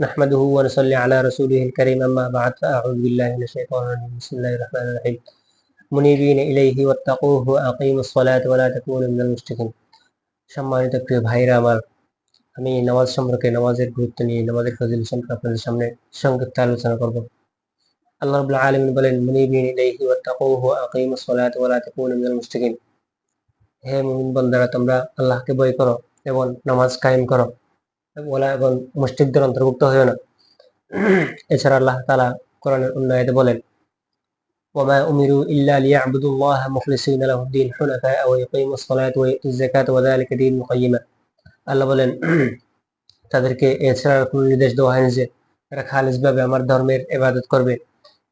نحمده ونصلي على رسوله الكريم أما بعد فأعوذ بالله من الشيطان الرجيم بسم الله الرحمن الرحيم منيبين إليه واتقوه وأقيموا الصلاة ولا تكونوا من المشركين সম্মানিত প্রিয় ভাইরা আমার আমি নামাজ সম্পর্কে নামাজের গুরুত্ব নিয়ে নামাজের ফজিল সম্পর্কে আপনাদের সামনে সংক্ষিপ্ত আলোচনা করব আল্লাহ রাব্বুল আলামিন বলেন মুনিবিন ইলাইহি ওয়াত্তাকুহু ওয়া আকিমুস সালাতা ওয়া লা তাকুনু মিনাল মুশরিকিন হে মুমিন বান্দারা তোমরা আল্লাহকে ভয় করো এবং নামাজ কায়েম করো ওলা এবং মুশরিকদের অন্তর্ভুক্ত হয়েও না এছাড়া আল্লাহ তাআলা কোরআনের অন্য আয়াতে বলেন وما أمروا إلا ليعبدوا الله مخلصين له الدين حنفاء ويقيموا الصلاة ويؤتوا الزكاة وذلك دين قيما আল্লাহ বলেন তাদেরকে এছাড়া কোনো নির্দেশ দেওয়া হয়নি যে তারা খালিজ ভাবে আমার ধর্মের ইবাদত করবে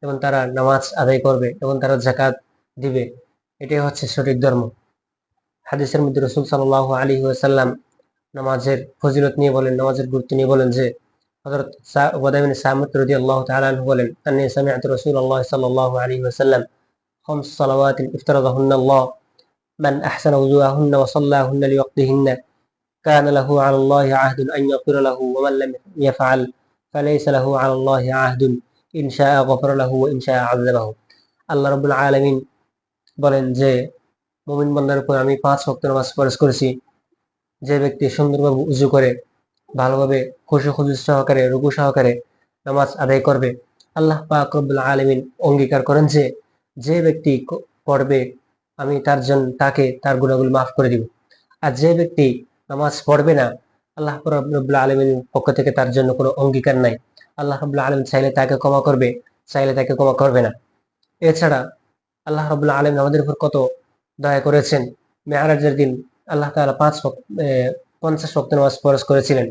এবং তারা নামাজ আদায় করবে এবং তারা জাকাত দিবে এটাই হচ্ছে সঠিক ধর্ম হাদিসের মধ্যে রসুল সাল্লাহ আলী ওয়াসাল্লাম নামাজের ফজিলত নিয়ে বলেন নামাজের গুরুত্ব নিয়ে বলেন যে হযরত ওয়াদামিন সামত রাদিয়াল্লাহু তাআলা আনহু বলেন আন্নী সামি'তু রাসূলুল্লাহ সাল্লাল্লাহু আলাইহি ওয়াসাল্লাম خمس صلوات افترضهن الله من أحسن وضوءهن وصلاهن لوقتهن كان له على الله عهد أن يغفر له ومن لم يفعل فليس له على الله عهد إن شاء غفر له وإن شاء عذبه আল্লাহ রব্বুল আলামিন বলেন যে মুমিন বান্দার উপর আমি পাঁচ ওয়াক্ত নামাজ ফরজ করেছি যে ব্যক্তি সুন্দরভাবে উজু করে, ভালোভাবে খুশি খুশি সহকারে, রুকু সহকারে নামাজ আদায় করবে, আল্লাহ পাক আলামিন অঙ্গীকার করেন যে যে ব্যক্তি পড়বে আমি তার জন্য তাকে তার গুণাগুলো মাফ করে দিব। আর যে ব্যক্তি নামাজ পড়বে না, আল্লাহ রব্বুল্লাহ আলমীর পক্ষ থেকে তার জন্য কোনো অঙ্গীকার নাই। আল্লাহ রব্বুল্লাহ আলম চাইলে তাকে ক্ষমা করবে, চাইলে তাকে ক্ষমা করবে না। এছাড়া আল্লাহ রব্বুল্লাহ আলম আমাদের উপর কত দয়া করেছেন। মেয়ারাজের দিন আল্লাহ তালা পাঁচ পঞ্চাশ ভক্ত নামাজ ফরজ করেছিলেন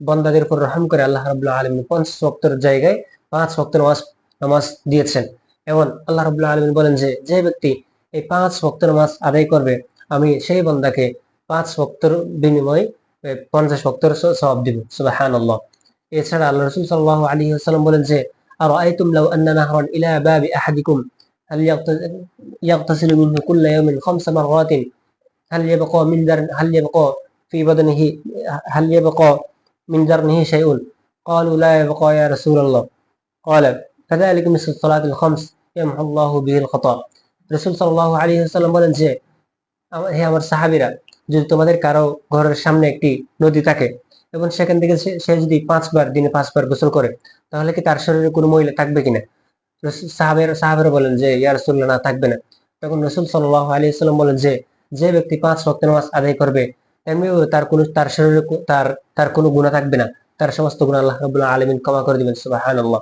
বন্দাদের উপর রহম করে আল্লাহ রব্বুল্লাহ আলম পঞ্চাশ ভক্তর জায়গায় পাঁচ ভক্ত নামাজ নামাজ দিয়েছেন এবং আল্লাহ রবুল্লাহ আলমিন বলেন যে যে ব্যক্তি এই পাঁচ ভক্ত নামাজ আদায় করবে আমি সেই বন্দাকে পাঁচ ভক্তর বিনিময়ে পঞ্চাশ ভক্তর সব দিব সুবাহান আল্লাহ এছাড়া আল্লাহ রসুল সাল্লাহ আলী আসসালাম বলেন যে আর আইতুম লাউ আন্না নাহরান ইলা বাবি আহাদিকুম هل يغتسل منه كل يوم خمس مرات هل يبقى من در هل يبقى في بدنه هل يبقى من درنه شيء قالوا لا يبقى يا رسول الله قال كذلك مثل الصلاة الخمس يمحو الله به الخطأ রসুল সাল্লাহ আলী সাল্লাম বলেন যে হে আমার সাহাবিরা যদি তোমাদের কারো ঘরের সামনে একটি নদী থাকে এবং সেখান থেকে সে যদি পাঁচবার দিনে পাঁচবার গোসল করে তাহলে কি তার শরীরে কোনো মহিলা থাকবে কিনা সাহাবের সাহাবেরা বলেন যে ইয়া রসুল্লাহ না থাকবে না তখন রসুল সাল্লাহ আলী সাল্লাম বলেন যে যে ব্যক্তি পাঁচ ভক্ত নামাজ আদায় করবে তেমনিও তার কোনো, তার শরীরে তার তার কোনো গুণা থাকবে না। তার সমস্ত গুণ আল্লাহ রবুল্লাহ আলমিন ক্ষমা করে দিবেন সুবাহ আল্লাহ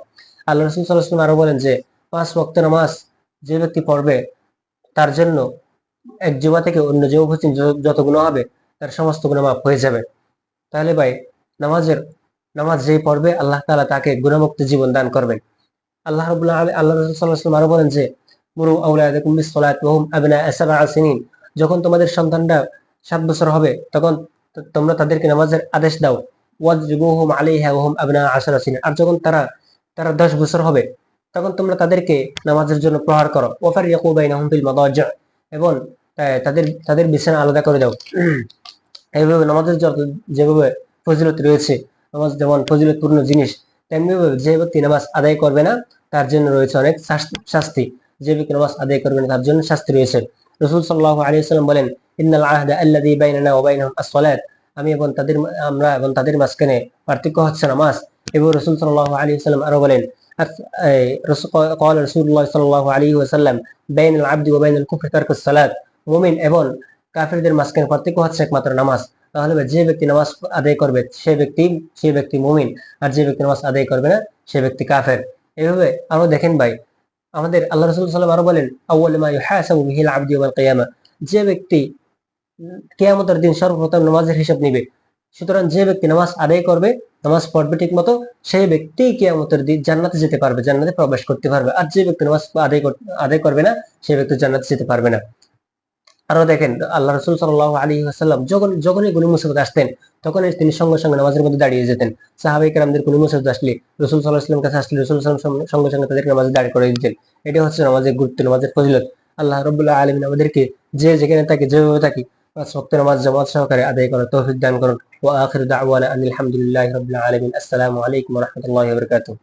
আল্লাহ রসুল সাল্লাহ আরও বলেন যে, পাঁচ ভক্ত নামাজ যে ব্যক্তি পড়বে, তার জন্য এক জুমা থেকে অন্য জুমা পর্যন্ত যত গুণ হবে, তার সমস্ত গুণ মাফ হয়ে যাবে। তাহলে ভাই, নামাজের, নামাজ যেই পড়বে, আল্লাহ তালা তাকে গুণামুক্ত জীবন দান করবেন। আল্লাহ রবুল্লাহ আল্লাহ রসুল্লাহ আরও বলেন যে, মুরু আউলাদাকুম বিসসালাত ওয়া হুম আবনা সাবআ সিনিন। যখন তোমাদের সন্তানরা সাত বছর হবে, তখন তোমরা তাদেরকে নামাজের আদেশ দাও। ওয়াজরিবুহুম আলাইহা আবনা আর যখন তারা তারা দশ বছর হবে, তখন তোমরা তাদেরকে নামাজের জন্য প্রহার করো। ওফার মাদাজি। এবং তাদের তাদের বিছানা আলাদা করে দাও। এইভাবে নামাজের যেভাবে ফজিলত রয়েছে, নামাজ যেমন ফজিলতপূর্ণ জিনিস তেমনি যে ব্যক্তি নামাজ আদায় করবে না, তার জন্য রয়েছে অনেক শাস্তি। যে ব্যক্তি নামাজ আদায় করবে না, তার জন্য শাস্তি রয়েছে। রসুল সাল্লাহ আলী সাল্লাম বলেন ইন্নাল আহদা আল্লাযী বাইনানা ওয়া বাইনাহুম আস-সালাত আমি এবং তাদের আমরা এবং তাদের মাঝখানে পার্থক্য হচ্ছে নামাজ এবং রসুল সাল্লাহ আলী সাল্লাম আরো বলেন قال رسول الله صلى الله عليه وسلم بين العبد وبين الكفر ترك الصلاة মুমিন এবং কাফেরদের মাঝখানে পার্থক্য হচ্ছে একমাত্র নামাজ তাহলে যে ব্যক্তি নামাজ আদায় করবে সে ব্যক্তি সে ব্যক্তি মুমিন আর যে ব্যক্তি নামাজ আদায় করবে না সে ব্যক্তি কাফের এইভাবে আরো দেখেন ভাই আমাদের আল্লাহ রসুল সাল্লাম আরও বলেন আউ্বাল কিয়ামা যে ব্যক্তি কেয়ামতের দিন সর্বপ্রথম নামাজের হিসাব নিবে, সুতরাং যে ব্যক্তি নামাজ আদায় করবে, নামাজ পড়বে ঠিক মতো, সেই ব্যক্তি কেয়ামতের দিন জান্নাতে যেতে পারবে, জান্নাতে প্রবেশ করতে পারবে। আর যে ব্যক্তি নামাজ আদায় আদায় করবে না সেই ব্যক্তি জান্নাতে যেতে পারবে না। আরও দেখেন, আল্লাহ রসুল সাল্লাহ আলী আসাল্লাম যখন, যখনই কোনো মুসিবত আসতেন তখন তিনি সঙ্গে সঙ্গে নামাজের মধ্যে দাঁড়িয়ে যেতেন। সাহাবাই কালামদের কোনো মুসিবত আসলে রসুল সাল্লাহ কাছে আসলে রসুল সাল্লাম সঙ্গে সঙ্গে তাদেরকে নামাজে দাঁড়িয়ে করে দিতেন। এটা হচ্ছে নামাজের গুরুত্ব, নামাজের ফজিলত। আল্লাহ রবুল্লাহ আলমিন আমাদেরকে যে যেখানে থাকি, যেভাবে থাকি, পাঁচ নামাজ জামাত সহকারে আদায় করার তৌফিক দান করুন। হামদুলিল্লাহি রাব্বিল আলামিন। আসসালামু আলাইকুম ওয়া রাহমাতুল্লাহি ওয়া বারাকাতুহু।